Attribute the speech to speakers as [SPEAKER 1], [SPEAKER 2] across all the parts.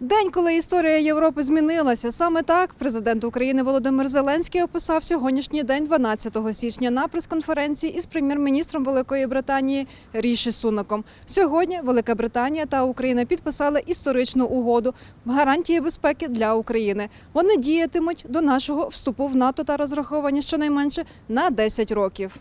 [SPEAKER 1] День, коли історія Європи змінилася. Саме так президент України Володимир Зеленський описав сьогоднішній день, 12 січня, на прес-конференції із прем'єр-міністром Великої Британії Ріші Сунаком. Сьогодні Велика Британія та Україна підписали історичну угоду гарантії безпеки для України. Вони діятимуть до нашого вступу в НАТО та розраховані щонайменше на 10 років.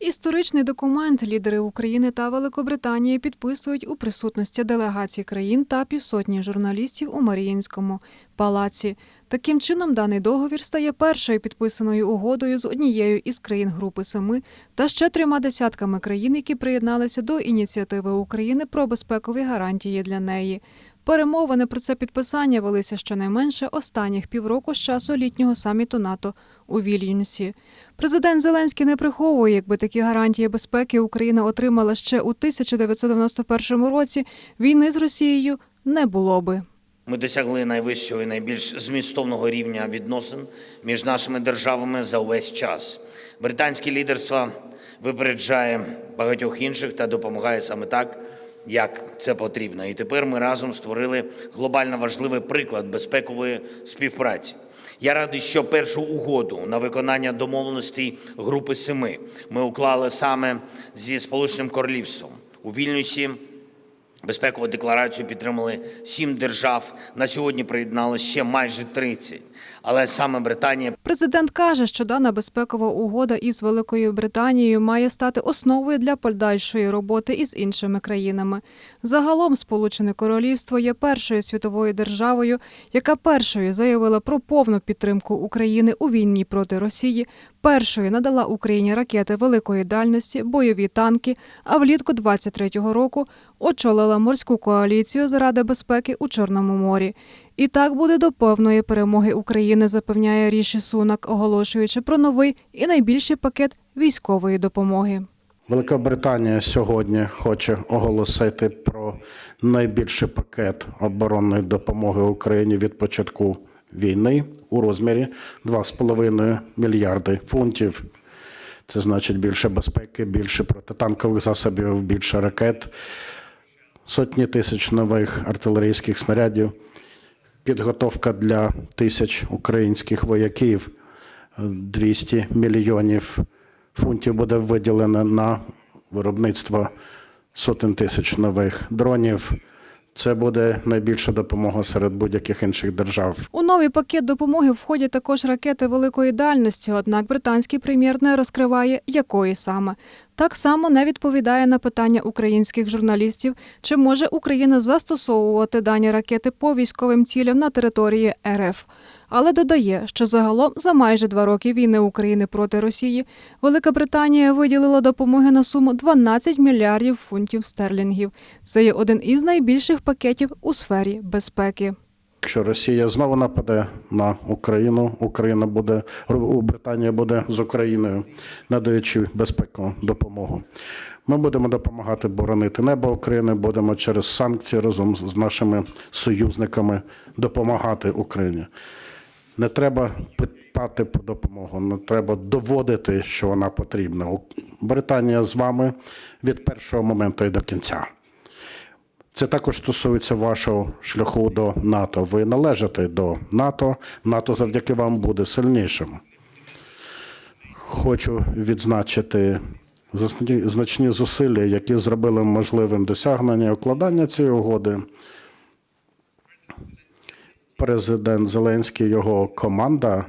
[SPEAKER 1] Історичний документ лідери України та Великобританії підписують у присутності делегацій країн та півсотні журналістів у Маріїнському палаці. Таким чином, даний договір стає першою підписаною угодою з однією із країн Групи Семи та ще трьома десятками країн, які приєдналися до ініціативи України про безпекові гарантії для неї. Перемовини про це підписання велися щонайменше останніх півроку з часу літнього саміту НАТО у Вільнюсі. Президент Зеленський не приховує, якби такі гарантії безпеки Україна отримала ще у 1991 році. Війни з Росією не було би.
[SPEAKER 2] Ми досягли найвищого і найбільш змістовного рівня відносин між нашими державами за увесь час. Британське лідерство випереджає багатьох інших та допомагає саме так, як це потрібно. І тепер ми разом створили глобально важливий приклад безпекової співпраці. Я радий, що першу угоду на виконання домовленостей Групи Семи ми уклали саме зі Сполученим Королівством у Вільнюсі. Безпекову декларацію підтримали сім держав. На сьогодні приєднали ще майже 30. Але саме Британія
[SPEAKER 1] Президент каже, що дана безпекова угода із Великою Британією має стати основою для подальшої роботи із іншими країнами. Загалом, Сполучене Королівство є першою світовою державою, яка першою заявила про повну підтримку України у війні проти Росії, першою надала Україні ракети великої дальності, бойові танки. А влітку 23-го року очолила морську коаліцію заради безпеки у Чорному морі. І так буде до повної перемоги України, запевняє Ріші Сунак, оголошуючи про новий і найбільший пакет військової допомоги.
[SPEAKER 3] Велика Британія сьогодні хоче оголосити про найбільший пакет оборонної допомоги Україні від початку війни у розмірі 2,5 мільярди фунтів. Це значить більше безпеки, більше протитанкових засобів, більше ракет, сотні тисяч нових артилерійських снарядів, підготовка для тисяч українських вояків, 200 мільйонів фунтів буде виділено на виробництво сотень тисяч нових дронів. Це буде найбільша допомога серед будь-яких інших держав.
[SPEAKER 1] У новий пакет допомоги входять також ракети великої дальності. Однак британський прем'єр не розкриває, якої саме. Так само не відповідає на питання українських журналістів, чи може Україна застосовувати дані ракети по військовим цілям на території РФ. Але додає, що загалом за майже два роки війни України проти Росії Велика Британія виділила допомоги на суму 12 мільярдів фунтів стерлінгів. Це є один із найбільших пакетів у сфері безпеки.
[SPEAKER 3] Якщо Росія знову нападе на Україну, Україна буде Британія буде з Україною, надаючи безпекову допомогу. Ми будемо допомагати боронити небо України, будемо через санкції разом з нашими союзниками допомагати Україні. Не треба питати про допомогу, не треба доводити, що вона потрібна. Британія з вами від першого моменту і до кінця. Це також стосується вашого шляху до НАТО. Ви належите до НАТО. НАТО завдяки вам буде сильнішим. Хочу відзначити значні- зусилля, які зробили можливим досягнення і укладання цієї угоди. Президент Зеленський, його команда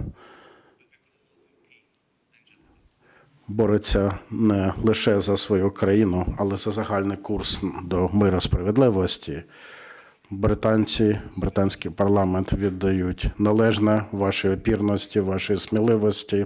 [SPEAKER 3] бореться не лише за свою країну, але за загальний курс до миру справедливості. Британці, британський парламент віддають належне вашій опірності, вашій сміливості.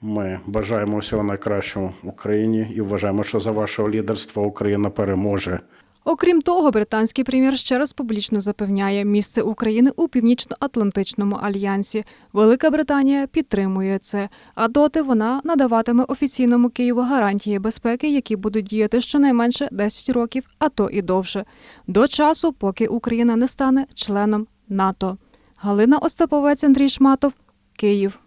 [SPEAKER 3] Ми бажаємо всього найкращого Україні і вважаємо, що за вашого лідерства Україна переможе.
[SPEAKER 1] Окрім того, британський прем'єр ще раз публічно запевняє місце України у північно-атлантичному альянсі. Велика Британія підтримує це. А доти вона надаватиме офіційному Києву гарантії безпеки, які будуть діяти щонайменше 10 років, а то і довше. До часу, поки Україна не стане членом НАТО. Галина Остаповець, Андрій Шматов, Київ.